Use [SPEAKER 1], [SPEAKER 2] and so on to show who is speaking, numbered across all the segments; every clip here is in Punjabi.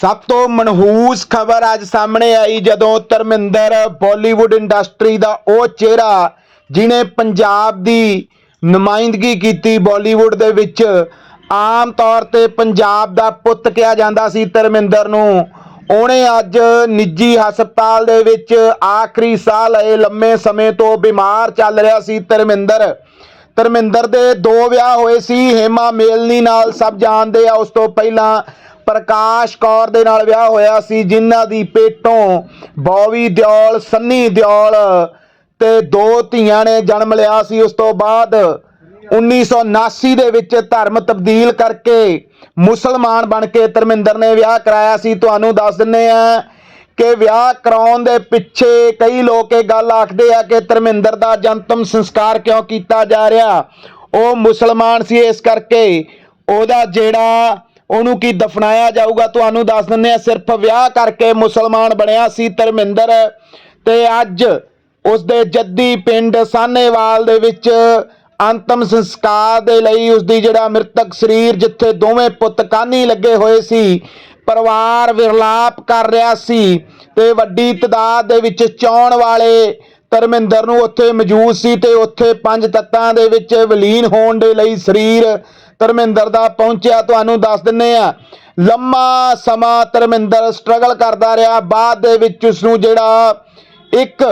[SPEAKER 1] ਸਭ ਤੋਂ ਮਨਹੂਸ ਖਬਰ ਅੱਜ ਸਾਹਮਣੇ ਆਈ ਜਦੋਂ ਧਰਮਿੰਦਰ ਬਾਲੀਵੁੱਡ ਇੰਡਸਟਰੀ ਦਾ ਉਹ ਚਿਹਰਾ ਜਿਨੇ ਪੰਜਾਬ ਦੀ ਨੁਮਾਇੰਦਗੀ ਕੀਤੀ ਬਾਲੀਵੁੱਡ ਦੇ ਵਿੱਚ, ਆਮ ਤੌਰ ਤੇ ਪੰਜਾਬ ਦਾ ਪੁੱਤ ਕਿਹਾ ਜਾਂਦਾ ਸੀ ਧਰਮਿੰਦਰ ਨੂੰ, ਉਹਨੇ ਅੱਜ ਨਿੱਜੀ ਹਸਪਤਾਲ ਦੇ ਵਿੱਚ ਆਖਰੀ ਸਾਹ ਲਏ। ਲੰਮੇ ਸਮੇਂ ਤੋਂ ਬਿਮਾਰ ਚੱਲ ਰਿਹਾ ਸੀ ਧਰਮਿੰਦਰ। ਧਰਮਿੰਦਰ ਦੇ ਦੋ ਵਿਆਹ ਹੋਏ ਸੀ, ਹੇਮਾ ਮੇਲਨੀ ਨਾਲ ਸਭ ਜਾਣਦੇ ਆ। ਉਸ ਤੋਂ ਪਹਿਲਾਂ ਪ੍ਰਕਾਸ਼ ਕੌਰ ਦੇ ਨਾਲ ਵਿਆਹ ਹੋਇਆ ਸੀ, ਜਿਨ੍ਹਾਂ ਦੀ ਪੇਟੋਂ ਬੌਵੀ ਦਿਓਲ, ਸੰਨੀ ਦਿਓਲ ਤੇ ਦੋ ਧੀਆਂ ਨੇ ਜਨਮ ਲਿਆ ਸੀ। ਉਸ ਤੋਂ ਬਾਅਦ 1979 ਦੇ ਵਿੱਚ ਧਰਮ ਤਬਦੀਲ ਕਰਕੇ ਮੁਸਲਮਾਨ ਬਣ ਕੇ ਧਰਮਿੰਦਰ ਨੇ ਵਿਆਹ ਕਰਾਇਆ ਸੀ। ਤੁਹਾਨੂੰ ਦੱਸ ਦਿੰਨੇ ਆ ਕਿ ਵਿਆਹ ਕਰਾਉਣ ਦੇ ਪਿੱਛੇ ਕਈ ਲੋਕ ਇਹ ਗੱਲ ਆਖਦੇ ਆ ਕਿ ਧਰਮਿੰਦਰ ਦਾ ਜਨਤਮ ਸੰਸਕਾਰ ਕਿਉਂ ਕੀਤਾ ਜਾ ਰਿਹਾ? ਉਹ ਮੁਸਲਮਾਨ ਸੀ, ਇਸ ਕਰਕੇ ਉਹਦਾ ਜਿਹੜਾ ਉਹਨੂੰ ਕੀ ਦਫਨਾਇਆ ਜਾਊਗਾ? ਤੁਹਾਨੂੰ ਦੱਸ ਦਿੰਦੇ ਆ ਸਿਰਫ ਵਿਆਹ ਕਰਕੇ ਮੁਸਲਮਾਨ ਬਣਿਆ ਸੀ ਧਰਮਿੰਦਰ ਤੇ ਅੱਜ ਉਸ ਦੇ ਜੱਦੀ ਪਿੰਡ ਸਾਨੇਵਾਲ ਦੇ ਵਿੱਚ ਅੰਤਮ ਸੰਸਕਾਰ ਦੇ ਲਈ ਉਸ ਦੀ ਜਿਹੜਾ ਮ੍ਰਿਤਕ ਸਰੀਰ ਜਿੱਥੇ ਦੋਵੇਂ ਪੁੱਤ ਕਾਨੀ ਲੱਗੇ ਹੋਏ ਸੀ, ਪਰਿਵਾਰ ਵਿਰਲਾਪ ਕਰ ਰਿਹਾ ਸੀ ਤੇ ਵੱਡੀ ਤਦਾਦ ਦੇ ਵਿੱਚ ਚਾਉਣ ਵਾਲੇ ਧਰਮਿੰਦਰ ਨੂੰ ਉੱਥੇ ਮੌਜੂਦ ਸੀ ਤੇ ਉੱਥੇ ਪੰਜ ਤੱਤਾਂ ਦੇ ਵਿੱਚ ਵਿਲੀਨ ਹੋਣ ਦੇ ਲਈ ਸਰੀਰ ਧਰਮਿੰਦਰ ਦਾ ਪਹੁੰਚਿਆ। ਤੁਹਾਨੂੰ ਦੱਸ ਦਿੰਨੇ ਆ, ਲੰਮਾ ਸਮਾਂ ਧਰਮਿੰਦਰ ਸਟਰਗਲ ਕਰਦਾ ਰਿਹਾ। ਬਾਅਦ ਦੇ ਵਿੱਚ ਉਸ ਨੂੰ ਜਿਹੜਾ ਇੱਕ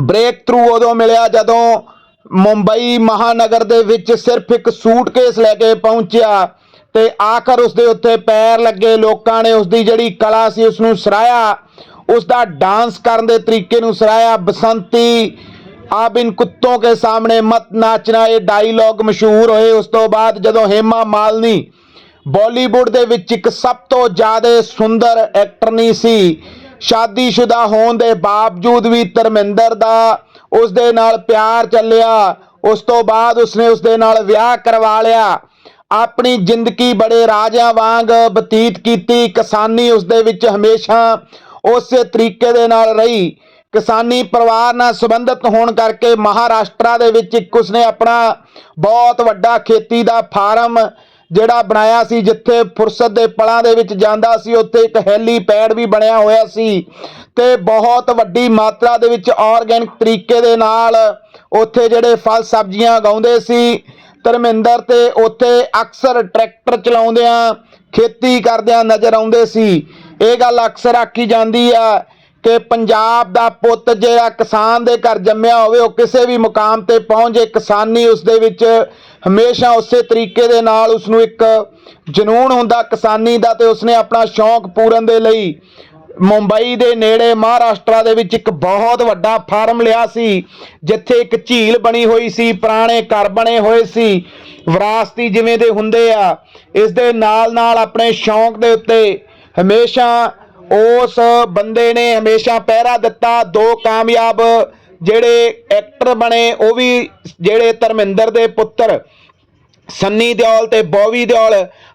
[SPEAKER 1] ਬ੍ਰੇਕ ਥਰੂ ਉਦੋਂ ਮਿਲਿਆ ਜਦੋਂ ਮੁੰਬਈ ਮਹਾਨਗਰ ਦੇ ਵਿੱਚ ਸਿਰਫ ਇੱਕ ਸੂਟਕੇਸ ਲੈ ਕੇ ਪਹੁੰਚਿਆ ਤੇ ਆਖਰ ਉਸ ਦੇ ਉੱਤੇ ਪੈਰ ਲੱਗੇ। ਲੋਕਾਂ ਨੇ ਉਸ ਦੀ ਜਿਹੜੀ ਕਲਾ ਸੀ ਉਸ ਨੂੰ ਸਰਾਇਆ ਉਸ ਦਾ ਡਾਂਸ ਕਰਨ ਦੇ ਤਰੀਕੇ ਨੂੰ ਸਰਾਇਆ ਬਸੰਤੀ। ਆਪ ਇਨ ਕੁੱਤੋਂ ਕੇ ਸਾਹਮਣੇ ਮਤ ਨਾਚਣਾ, ਇਹ ਡਾਇਲੌਗ ਮਸ਼ਹੂਰ ਹੋਏ। ਉਸ ਤੋਂ ਬਾਅਦ ਜਦੋਂ ਹੇਮਾ ਮਾਲਨੀ ਬਾਲੀਵੁੱਡ ਦੇ ਵਿੱਚ ਇੱਕ ਸਭ ਤੋਂ ਜ਼ਿਆਦਾ ਸੁੰਦਰ ਐਕਟਰ ਨਹੀਂ ਸੀ ਸ਼ਾਦੀशुदा ਹੋਣ ਦੇ ਬਾਵਜੂਦ ਵੀ ਧਰਮਿੰਦਰ ਦਾ ਉਸ ਦੇ ਨਾਲ ਪਿਆਰ ਚੱਲਿਆ। ਉਸ ਤੋਂ ਬਾਅਦ ਉਸਨੇ ਉਸ ਦੇ ਨਾਲ ਵਿਆਹ ਕਰਵਾ ਲਿਆ। ਆਪਣੀ ਜ਼ਿੰਦਗੀ ਬੜੇ ਰਾਜਿਆਂ ਵਾਂਗ ਬਤੀਤ ਕੀਤੀ। ਕਿਸਾਨੀ ਉਸ ਦੇ ਵਿੱਚ ਹਮੇਸ਼ਾ ਉਸੇ ਤਰੀਕੇ ਦੇ ਨਾਲ ਰਹੀ। ਕਿਸਾਨੀ ਪਰਿਵਾਰ ਨਾਲ ਸੰਬੰਧਿਤ ਹੋਣ ਕਰਕੇ ਮਹਾਰਾਸ਼ਟਰ ਦੇ ਵਿੱਚ ਇੱਕ ਉਸਨੇ ਆਪਣਾ ਬਹੁਤ ਵੱਡਾ ਖੇਤੀ ਦਾ ਫਾਰਮ ਜਿਹੜਾ ਬਣਾਇਆ ਸੀ, ਜਿੱਥੇ ਫੁਰਸਤ ਦੇ ਪਲਾਂ ਦੇ ਵਿੱਚ ਜਾਂਦਾ ਸੀ, ਉੱਥੇ ਇੱਕ ਹੈਲੀਪੈਡ ਵੀ ਬਣਿਆ ਹੋਇਆ ਸੀ ਤੇ ਬਹੁਤ ਵੱਡੀ ਮਾਤਰਾ ਦੇ ਵਿੱਚ ਆਰਗੈਨਿਕ ਤਰੀਕੇ ਦੇ ਨਾਲ ਉੱਥੇ ਜਿਹੜੇ ਫਲ ਸਬਜ਼ੀਆਂ ਉਗਾਉਂਦੇ ਸੀ। ਧਰਮਿੰਦਰ ਤੇ ਉੱਥੇ ਅਕਸਰ ਟਰੈਕਟਰ ਚਲਾਉਂਦਿਆਂ ਖੇਤੀ ਕਰਦਿਆਂ ਨਜ਼ਰ ਆਉਂਦੇ ਸੀ। ਇਹ ਗੱਲ ਅਕਸਰ ਆਖੀ ਜਾਂਦੀ ਆ ਕਿ ਪੰਜਾਬ ਦਾ ਪੁੱਤ ਜਿਹੜਾ ਕਿਸਾਨ ਦੇ ਘਰ ਜੰਮਿਆ ਹੋਵੇ, ਉਹ ਕਿਸੇ ਵੀ ਮੁਕਾਮ ਤੇ ਪਹੁੰਚ ਜੇ ਕਿਸਾਨੀ ਉਸ ਦੇ ਵਿੱਚ ਹਮੇਸ਼ਾ ਉਸੇ ਤਰੀਕੇ ਦੇ ਨਾਲ ਉਸ ਨੂੰ ਇੱਕ ਜਨੂਨ ਹੁੰਦਾ ਕਿਸਾਨੀ ਦਾ ਤੇ ਉਸਨੇ ਆਪਣਾ ਸ਼ੌਂਕ ਪੂਰਨ ਦੇ ਲਈ ਮੁੰਬਈ ਦੇ ਨੇੜੇ ਮਹਾਰਾਸ਼ਟਰ ਦੇ ਵਿੱਚ ਇੱਕ ਬਹੁਤ ਵੱਡਾ ਫਾਰਮ ਲਿਆ ਸੀ, ਜਿੱਥੇ ਇੱਕ ਝੀਲ ਬਣੀ ਹੋਈ ਸੀ, ਪੁਰਾਣੇ ਘਰ ਬਣੇ ਹੋਏ ਸੀ, ਵਿਰਾਸਤੀ ਜਿਵੇਂ ਦੇ ਹੁੰਦੇ ਆ, ਇਸ ਦੇ ਨਾਲ ਨਾਲ ਆਪਣੇ ਸ਼ੌਂਕ ਦੇ ਉੱਤੇ ਹਮੇਸ਼ਾ ਉਸ ਬੰਦੇ ਨੇ ਹਮੇਸ਼ਾ ਪਹਿਰਾ ਦਿੱਤਾ, ਦੋ ਕਾਮਯਾਬ ਜਿਹੜੇ ਐਕਟਰ ਬਣੇ, ਉਹ ਵੀ ਜਿਹੜੇ ਧਰਮਿੰਦਰ ਦੇ ਪੁੱਤਰ, ਸੰਨੀ ਦਿਓਲ ਤੇ ਬੋਵੀ ਦਿਓਲ।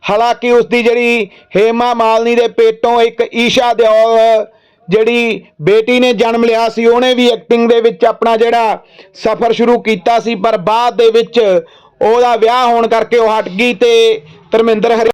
[SPEAKER 1] ਹਾਲਾਂਕਿ ਉਸ ਦੀ ਜਿਹੜੀ ਹੇਮਾ ਮਾਲਨੀ ਦੇ ਪੇਟੋਂ ਇੱਕ ਈਸ਼ਾ ਦਿਓਲ ਜਿਹੜੀ ਬੇਟੀ ਨੇ ਜਨਮ ਲਿਆ ਸੀ, ਉਹਨੇ ਵੀ ਐਕਟਿੰਗ ਦੇ ਵਿੱਚ ਆਪਣਾ ਜਿਹੜਾ ਸਫ਼ਰ ਸ਼ੁਰੂ ਕੀਤਾ ਸੀ, ਪਰ ਬਾਅਦ ਦੇ ਵਿੱਚ ਉਹਦਾ ਵਿਆਹ ਹੋਣ ਕਰਕੇ ਉਹ ਹਟ ਗਈ ਤੇ ਧਰਮਿੰਦਰ ਹਰੀ